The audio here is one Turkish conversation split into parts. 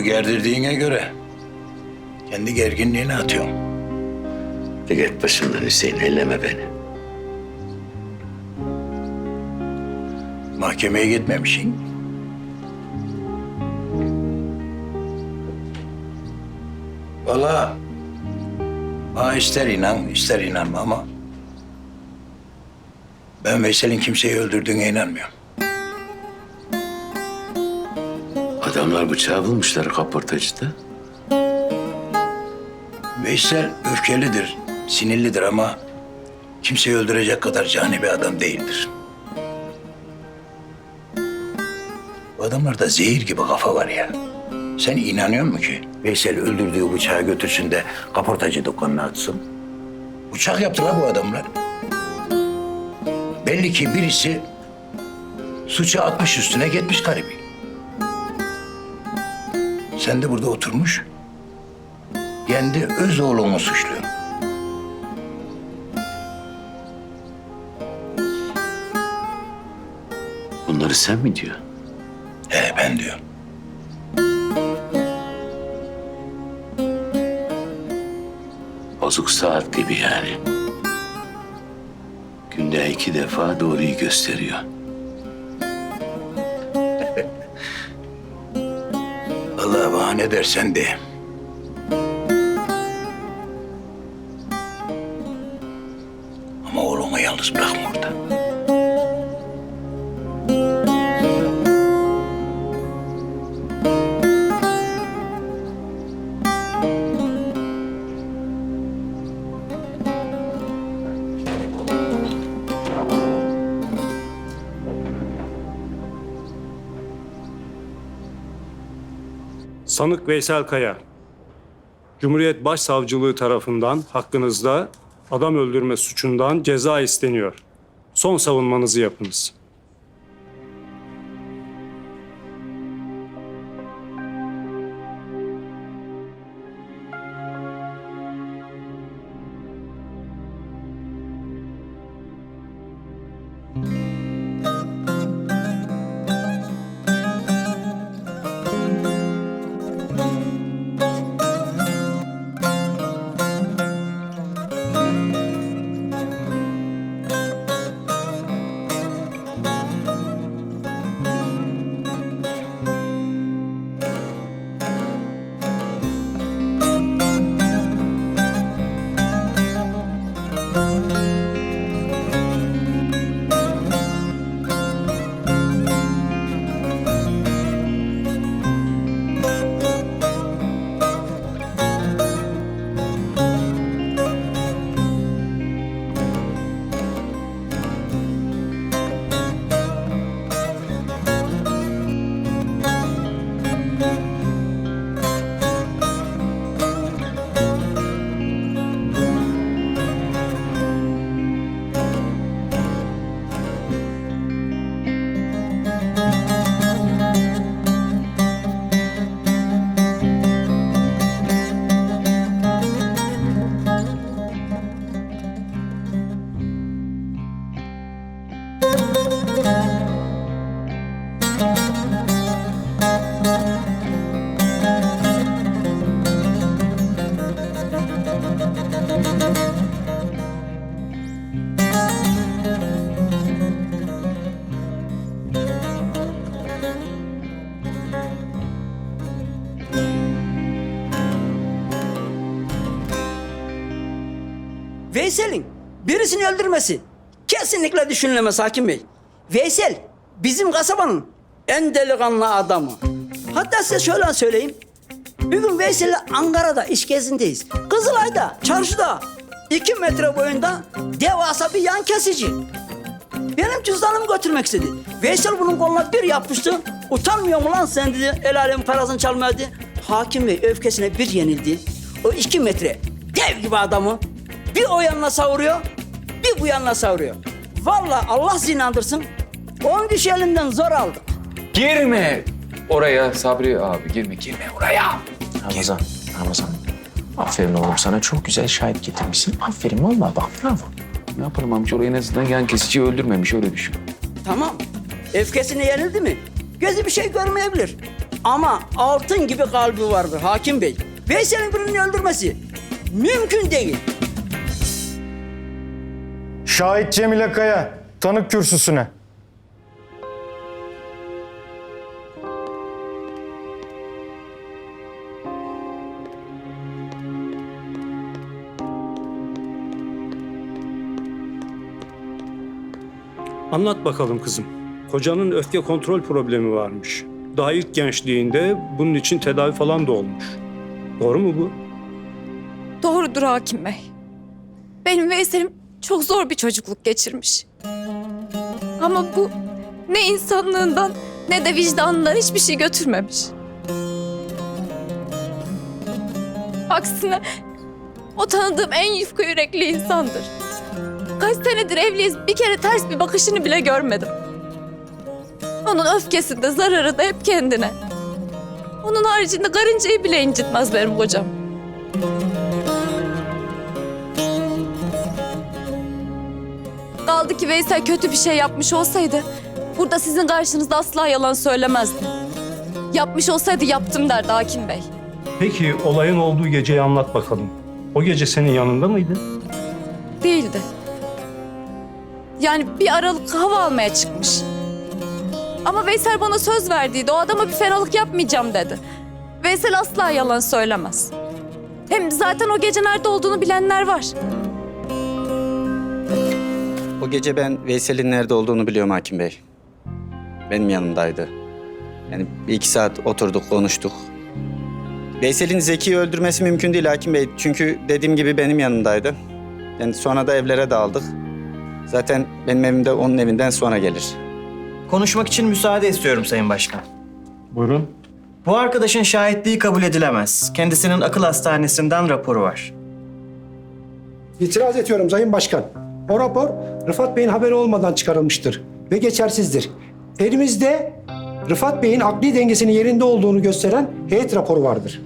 Oğlu gerdirdiğine göre kendi gerginliğini atıyorsun. Bir git başımdan Hüseyin, elleme beni. Mahkemeye gitmemişsin. Valla ha ister inan ister inanma ama ben Veysel'in kimseyi öldürdüğüne inanmıyorum. Adamlar bıçağı bulmuşlar kaportacıda. Veysel öfkelidir, sinirlidir ama kimseyi öldürecek kadar cani bir adam değildir. Bu adamlarda zehir gibi kafa var ya. Sen inanıyor musun ki Veysel öldürdüğü bıçağı götürsün de kaportacı dükkanına atsın? Bıçak yaptılar bu adamlar. Belli ki birisi suçu atmış üstüne gitmiş garibi. Sen de burada oturmuş kendi öz oğlunu suçluyor. Bunları sen mi diyorsun? He ben diyor. Bozuk saat gibi yani. Günde iki defa doğruyu gösteriyor. Allah bana ne dersen de. Ama oğlunu yalnız bırakma orada. Sanık Veysel Kaya. Cumhuriyet Başsavcılığı tarafından hakkınızda adam öldürme suçundan ceza isteniyor. Son savunmanızı yapınız. Veysel'in birisini öldürmesi kesinlikle düşünülemez hakim bey. Veysel bizim kasabanın en delikanlı adamı. Hatta size şöyle söyleyeyim. Bir gün Veysel'le Ankara'da iş gezindeyiz. Kızılay'da, çarşıda iki metre boyunda devasa bir yan kesici. Benim cüzdanımı götürmek istedi. Veysel bunun koluna bir yapıştı. Utanmıyor mu lan sen dedi. El alemin parasını çalmaya dedi. Hakim bey öfkesine bir yenildi. O iki metre dev gibi adamı bir o yanına savuruyor, bir bu yanına savuruyor. Vallahi Allah sizi inandırsın. On kişi elinden zor aldık. Girme oraya Sabri abi girme girme oraya. Ramazan, Ramazan. Aferin oğlum sana çok güzel şahit getirmişsin. Aferin vallahi bak bravo. Ne yapalım amca oraya en azından yan kesici öldürmemiş öyle düşün. Tamam. Öfkesine yenildi mi? Gözü bir şey görmeyebilir. Ama altın gibi kalbi vardı hakim bey. Veysel'in birini öldürmesi mümkün değil. Şahit Cemile Kaya, tanık kürsüsüne. Anlat bakalım kızım. Kocanın öfke kontrol problemi varmış. Daha ilk gençliğinde bunun için tedavi falan da olmuş. Doğru mu bu? Doğrudur hakim bey. Benim Veysel'im çok zor bir çocukluk geçirmiş. Ama bu ne insanlığından ne de vicdanından hiçbir şey götürmemiş. Aksine o tanıdığım en yufka yürekli insandır. Kaç senedir evliyiz bir kere ters bir bakışını bile görmedim. Onun öfkesi de zararı da hep kendine. Onun haricinde karıncayı bile incitmez benim kocam. Kaldı ki Veysel kötü bir şey yapmış olsaydı burada sizin karşınızda asla yalan söylemezdi. Yapmış olsaydı yaptım derdi hakim bey. Peki olayın olduğu geceyi anlat bakalım. O gece senin yanında mıydı? Değildi. Yani bir aralık hava almaya çıkmış. Ama Veysel bana söz verdiydi. O adama bir fenalık yapmayacağım dedi. Veysel asla yalan söylemez. Hem zaten o gece nerede olduğunu bilenler var. O gece ben Veysel'in nerede olduğunu biliyorum Hakim Bey. Benim yanımdaydı. Yani bir iki saat oturduk, konuştuk. Veysel'in Zeki'yi öldürmesi mümkün değil Hakim Bey. Çünkü dediğim gibi benim yanımdaydı. Yani sonra da evlere dağıldık. Zaten benim evim de onun evinden sonra gelir. Konuşmak için müsaade istiyorum Sayın Başkan. Buyurun. Bu arkadaşın şahitliği kabul edilemez. Kendisinin akıl hastanesinden raporu var. İtiraz ediyorum Sayın Başkan. O rapor Rıfat Bey'in haberi olmadan çıkarılmıştır ve geçersizdir. Elimizde Rıfat Bey'in akli dengesinin yerinde olduğunu gösteren heyet raporu vardır.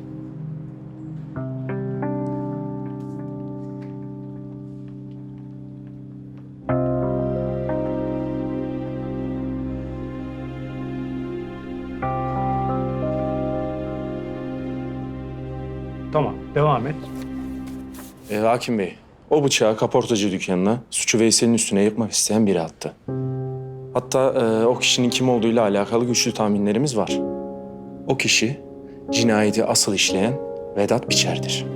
Tamam, devam et. Ee, Hakim Bey, o bıçağı kaportacı dükkanına suçu Veysel'in üstüne yıkmak isteyen biri attı. Hatta e, o kişinin kim olduğuyla alakalı güçlü tahminlerimiz var. O kişi cinayeti asıl işleyen Vedat Biçer'dir.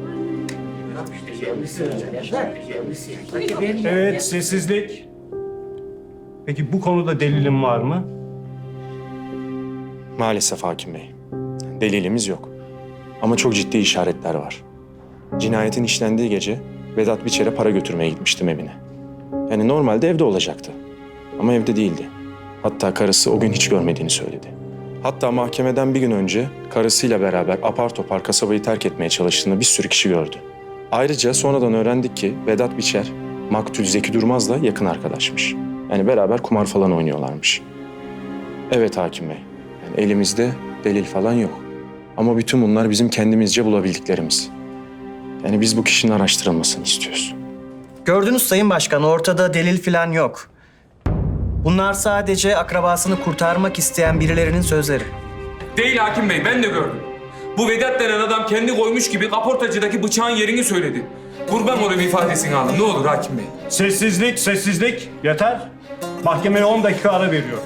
Evet, sessizlik. Peki bu konuda delilin var mı? Maalesef Hakim Bey. Delilimiz yok. Ama çok ciddi işaretler var. Cinayetin işlendiği gece Vedat Biçer'e para götürmeye gitmiştim evine. Yani normalde evde olacaktı. Ama evde değildi. Hatta karısı o gün hiç görmediğini söyledi. Hatta mahkemeden bir gün önce karısıyla beraber apar topar kasabayı terk etmeye çalıştığını bir sürü kişi gördü. Ayrıca sonradan öğrendik ki Vedat Biçer, Maktul Zeki Durmaz'la yakın arkadaşmış. Yani beraber kumar falan oynuyorlarmış. Evet hakim bey. Yani elimizde delil falan yok. Ama bütün bunlar bizim kendimizce bulabildiklerimiz. Yani biz bu kişinin araştırılmasını istiyoruz. Gördünüz Sayın Başkan ortada delil falan yok. Bunlar sadece akrabasını kurtarmak isteyen birilerinin sözleri. Değil hakim bey ben de gördüm. Bu Vedat denen adam kendi koymuş gibi kaportacıdaki bıçağın yerini söyledi. Kurban olayım ifadesini alın ne olur hakim bey. Sessizlik, sessizlik. Yeter. Mahkemeye 10 dakika ara veriyorum.